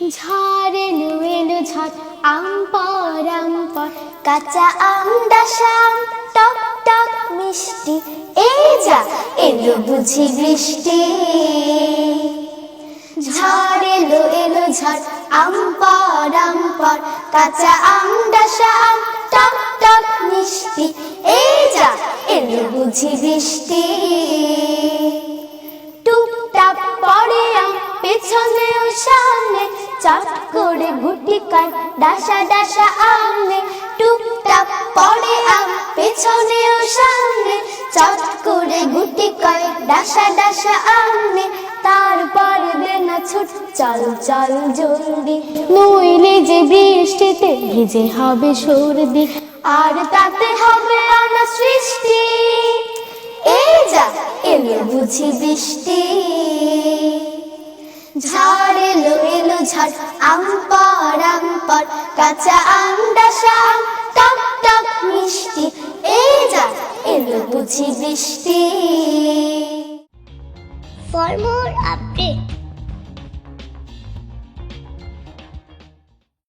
ঝড় এলো ঝড়, আম পর আম পর, কাঁচা আম ডাসাম টক টক মিষ্টি এই যা এলো বুঝি বৃষ্টি। ঝড় এলো এলো ঝড়, আম পর আম পর, কাঁচা আম, ডাসা আম, টক টক মিষ্টি এই যা এলো বুঝি বৃষ্টি। টুকটাক পরে আম পেছনে ও সামনে চট করে গুটি কাই ডাসা ডাসা আমনে টুকটাক পরে আম পেছনে ও সামনে। চট করে গুটি কাই ডাসা ডাসা আমনে তারপর দেনা ছুট, চল চল জলদি। নইলে যে বৃষ্টিতে ভিজে হবে সর্দি, আর তাতে হবে আনা সৃষ্টি। এই যা, এলো বুঝি বৃষ্টি। পর কাঁচা ডাসা আম টক টক মিষ্টি এই যা এলো বুঝি বৃষ্টি। For more updates,